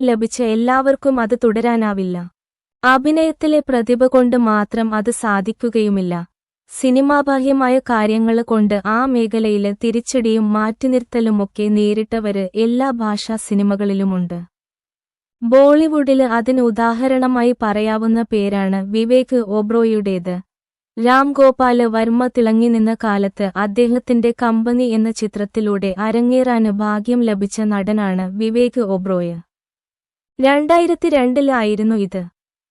ലഭിച്ച എല്ലാവർക്കും അത് തുടരാനാവില്ല. അഭിനയത്തിലെ പ്രതിഭ കൊണ്ട് മാത്രം അത് സാധിക്കുകയുമില്ല. സിനിമാബാഹ്യമായ കാര്യങ്ങൾ കൊണ്ട് ആ മേഖലയിലെ തിരിച്ചടിയും മാറ്റിനിർത്തലുമൊക്കെ നേരിട്ടവര് എല്ലാ ഭാഷാ സിനിമകളിലുമുണ്ട്. ബോളിവുഡിൽ അതിന് ഉദാഹരണമായി പറയാവുന്ന പേരാണ് വിവേക് ഒബ്രോയുടേത്. രാം ഗോപാൽ വർമ്മ തിളങ്ങി നിന്ന കാലത്ത് അദ്ദേഹത്തിന്റെ കമ്പനി എന്ന ചിത്രത്തിലൂടെ അരങ്ങേറാന് ഭാഗ്യം ലഭിച്ച നടനാണ് വിവേക് ഒബ്രോയ്. രണ്ടായിരത്തി രണ്ടിലായിരുന്നു ഇത്.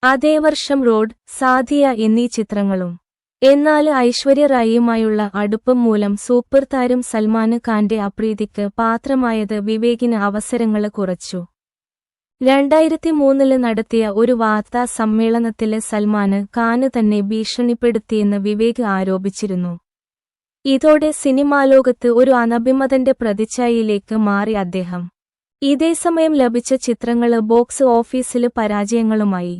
അതേ വർഷം റോഡ് സാധിയ എന്നീ ചിത്രങ്ങളും. എന്നാൽ ഐശ്വര്യ റായിയുമായുള്ള അടുപ്പം മൂലം സൂപ്പർ താരം സൽമാന് ഖാന്റെ അപ്രീതിക്ക് പാത്രമായത് വിവേകിന് അവസരങ്ങൾ കുറച്ചു. രണ്ടായിരത്തി മൂന്നിൽ നടത്തിയ ഒരു വാർത്താ സമ്മേളനത്തിൽ സൽമാന് ഖാന് തന്നെ ഭീഷണിപ്പെടുത്തിയെന്ന് വിവേക് ആരോപിച്ചിരുന്നു. ഇതോടെ സിനിമാലോകത്ത് ഒരു അനഭിമതന്റെ പ്രതിച്ഛായയിലേക്ക് മാറി അദ്ദേഹം. ഇതേസമയം ലഭിച്ച ചിത്രങ്ങൾ ബോക്സ് ഓഫീസിൽ പരാജയങ്ങളുമായി.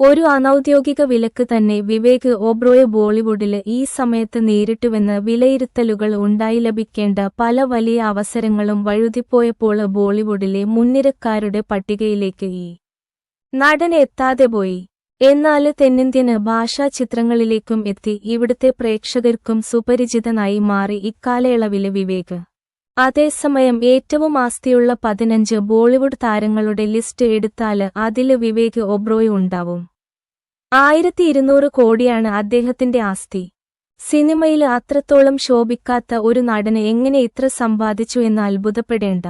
ഒരു അനൌദ്യോഗിക വിലക്ക് തന്നെ വിവേക് ഒബ്രോയ് ബോളിവുഡിൽ ഈ സമയത്ത് നേരിട്ടുവെന്ന് വിലയിരുത്തലുകൾ ഉണ്ടായി ലഭിക്കേണ്ട പല വലിയ അവസരങ്ങളും വഴുതിപ്പോയപ്പോൾ ബോളിവുഡിലെ മുൻനിരക്കാരുടെ പട്ടികയിലേക്ക് ഈ നടൻ എത്താതെ പോയി. എന്നാൽ തെന്നിന്ത്യന് ഭാഷാ ചിത്രങ്ങളിലേക്കും എത്തി ഇവിടുത്തെ പ്രേക്ഷകർക്കും സുപരിചിതനായി മാറി ഇക്കാലയളവിൽ വിവേക് അതേസമയം ഏറ്റവും ആസ്തിയുള്ള പതിനഞ്ച് ബോളിവുഡ് താരങ്ങളുടെ ലിസ്റ്റ് എടുത്താൽ അതിൽ വിവേക് ഒബ്രോയ് ഉണ്ടാവും. ആയിരത്തി ഇരുന്നൂറ് കോടിയാണ് അദ്ദേഹത്തിന്റെ ആസ്തി. സിനിമയിൽ അത്രത്തോളം ശോഭിക്കാത്ത ഒരു നടന് എങ്ങനെ ഇത്ര സമ്പാദിച്ചു എന്ന് അത്ഭുതപ്പെടേണ്ട.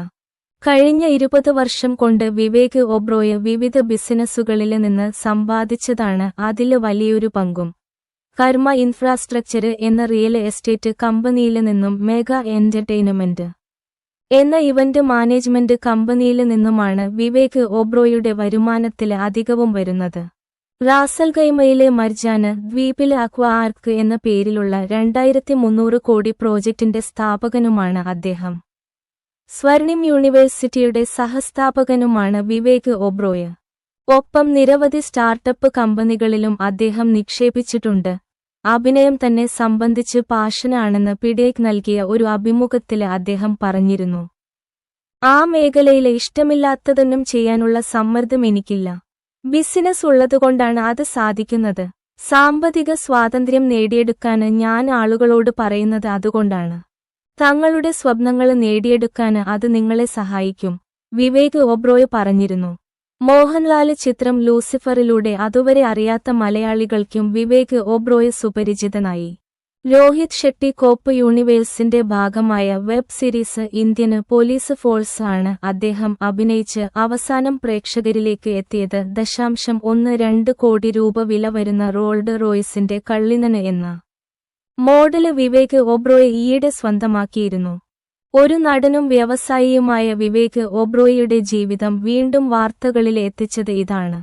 കഴിഞ്ഞ ഇരുപത് വർഷം കൊണ്ട് വിവേക് ഒബ്രോയ് വിവിധ ബിസിനസ്സുകളിൽ നിന്ന് സമ്പാദിച്ചതാണ് അതിൽ വലിയൊരു പങ്കും. കർമ്മ ഇൻഫ്രാസ്ട്രക്ചർ എന്ന റിയൽ എസ്റ്റേറ്റ് കമ്പനിയിൽ നിന്നും മെഗാ എന്റർടൈൻമെന്റ്. എന്ന ഇവന്റ് മാനേജ്മെന്റ് കമ്പനിയിൽ നിന്നുമാണ് വിവേക് ഒബ്രോയുടെ വരുമാനത്തിൽ അധികവും വരുന്നത്. റാസൽഗൈമയിലെ മർജാന് ദ്വീപിൽ അക്വ ആർക്ക് എന്ന പേരിലുള്ള രണ്ടായിരത്തി മുന്നൂറ് കോടി പ്രോജക്ടിന്റെ സ്ഥാപകനുമാണ് അദ്ദേഹം. സ്വർണിം യൂണിവേഴ്സിറ്റിയുടെ സഹസ്ഥാപകനുമാണ് വിവേക് ഒബ്രോയ്. ഒപ്പം നിരവധി സ്റ്റാർട്ടപ്പ് കമ്പനികളിലും അദ്ദേഹം നിക്ഷേപിച്ചിട്ടുണ്ട്. അഭിനയം തന്നെ സംബന്ധിച്ച് പാഷനാണെന്ന് പിഡേക്ക് നൽകിയ ഒരു അഭിമുഖത്തിൽ അദ്ദേഹം പറഞ്ഞിരുന്നു. ആ മേഖലയിലെ ഇഷ്ടമില്ലാത്തതൊന്നും ചെയ്യാനുള്ള സമ്മർദ്ദം എനിക്കില്ല. ബിസിനസ് ഉള്ളതുകൊണ്ടാണ് അത് സാധിക്കുന്നത്. സാമ്പത്തിക സ്വാതന്ത്ര്യം നേടിയെടുക്കാന് ഞാൻ ആളുകളോട് പറയുന്നത് അതുകൊണ്ടാണ്. തങ്ങളുടെ സ്വപ്നങ്ങൾ നേടിയെടുക്കാന് അത് നിങ്ങളെ സഹായിക്കും. വിവേക് ഒബ്രോയ് പറഞ്ഞിരുന്നു. മോഹൻലാൽ ചിത്രം ലൂസിഫറിലൂടെ അതുവരെ അറിയാത്ത മലയാളികൾക്കും വിവേക് ഒബ്രോയ് സുപരിചിതനായി. രോഹിത് ഷെട്ടി കോപ്പ് യൂണിവേഴ്സിന്റെ ഭാഗമായ web series Indian police force ആണ് അദ്ദേഹം അഭിനയിച്ച് അവസാനം പ്രേക്ഷകരിലേക്ക് എത്തിയത് ദശാംശം ഒന്ന് രണ്ട് കോടി രൂപ വില വരുന്ന റോൾഡ് റോയ്സിന്റെ കള്ളിനന് എന്ന. മോഡൽ വിവേക് ഒബ്രോയ് ഈയിടെ സ്വന്തമാക്കിയിരുന്നു. ഒരു നടനും വ്യവസായിയുമായ വിവേക് ഒബ്രോയിയുടെ ജീവിതം വീണ്ടും വാർത്തകളിൽ എത്തിച്ചത് ഇതാണ്.